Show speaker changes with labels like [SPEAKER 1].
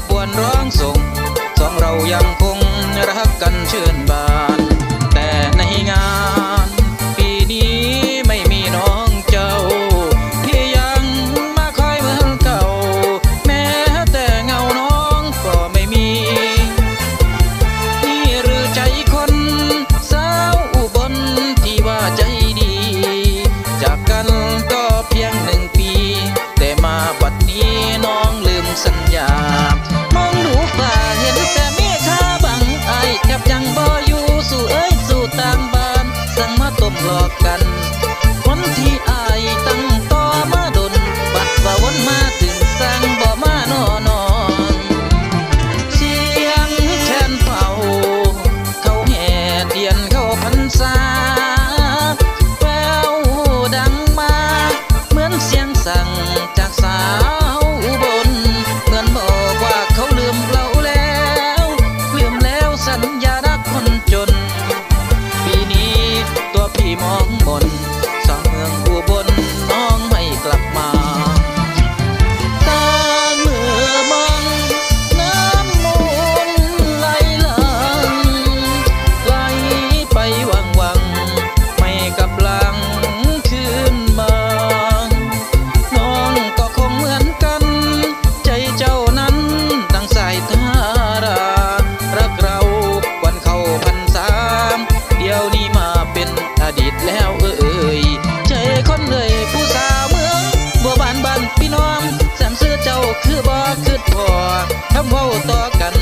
[SPEAKER 1] ขบวนร้องส่งสองเรายังคงรักกันชื่นบาน กกันคนที่อา แล้วเอ่ยใจคนเลยผู้สาวเมืองบัวบานบานพี่น้องแสนมเสื้อเจ้าคือบ่คือพอทำเว้าต่อกัน